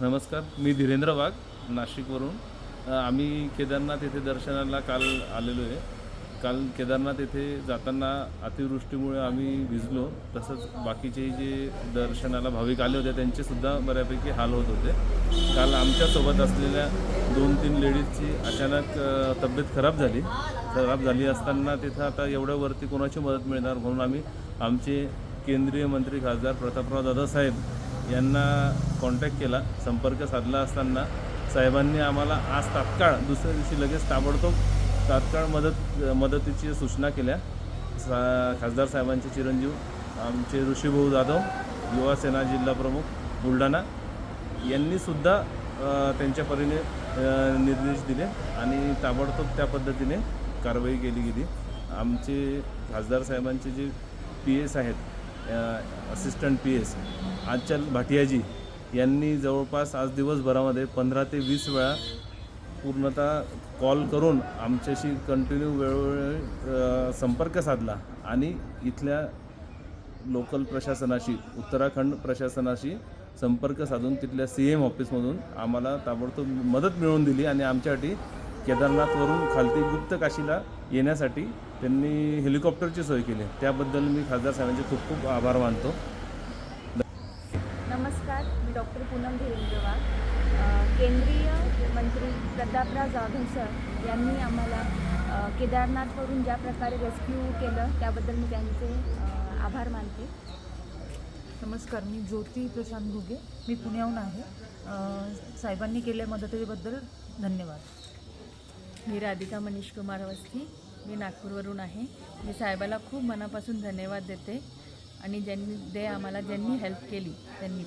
नमस्कार मी धीरेंद्र वाघ नाशिकवरून. आम्ही केदारनाथ येथे दर्शनाला काल आलेलो आहे. काल केदारनाथ येथे जाताना अतिवृष्टीमुळे आम्ही भिजलो. तसंच बाकीचे जे दर्शनाला भाविक आले होते त्यांचेसुद्धा बऱ्यापैकी हाल होत होते. काल आमच्यासोबत असलेल्या दोन तीन लेडीजची अचानक तब्येत खराब झाली. खराब झाली असताना तिथं आता एवढ्या वरती कोणाची मदत मिळणार म्हणून आम्ही आमचे केंद्रीय मंत्री खासदार प्रतापराव दादासाहेब यांना कॉन्टॅक्ट केला संपर्क साधला असताना साहेबांनी आम्हाला आज तात्काळ दुसऱ्या दिवशी लगेच ताबडतोब तात्काळ मदत मदतीची सूचना केल्या. सा खासदार साहेबांचे चिरंजीव आमचे ऋषीभाऊ जाधव युवा सेना जिल्हा प्रमुख बुलढाणा यांनीसुद्धा त्यांच्या परीने निर्देश दिले आणि ताबडतोब त्या पद्धतीने कारवाई केली गेली. आमचे खासदार साहेबांचे जे पी एस आहेत असिस्टंट पी एस आजचल भाटियाजी यांनी जवळपास आज दिवसभरामध्ये पंधरा ते वीस वेळा पूर्णतः कॉल करून आमच्याशी कंटिन्यू वेळोवेळी संपर्क साधला आणि इथल्या लोकल प्रशासनाशी उत्तराखंड प्रशासनाशी संपर्क साधून तिथल्या सी एम ऑफिसमधून आम्हाला ताबडतोब मदत मिळवून दिली आणि आमच्यासाठी केदारनाथवरून खालती गुप्त काशीला येण्यासाठी त्यांनी हेलिकॉप्टरची सोय केली. त्याबद्दल मी खासदार साहेबांचे खूप खूप आभार मानतो. नमस्कार मी डॉक्टर पूनम धीरेंद्र वाघ अ, केंद्रीय मंत्री प्रतापराव जाधव सर यांनी आम्हाला केदारनाथवरून ज्या प्रकारे रेस्क्यू केलं त्याबद्दल मी त्यांचे आभार मानते. नमस्कार मी ज्योती प्रशांत घुगे. मी पुण्याहून आहे. साहेबांनी केल्या मदतीबद्दल धन्यवाद. मी राधिका मनीष कुमार अवस्थी. मी नागपूरवरून आहे. मी साहेबाला खूप मनापासून धन्यवाद देते आणि ज्यांनी दे आम्हाला ज्यांनी हेल्प केली त्यांनी.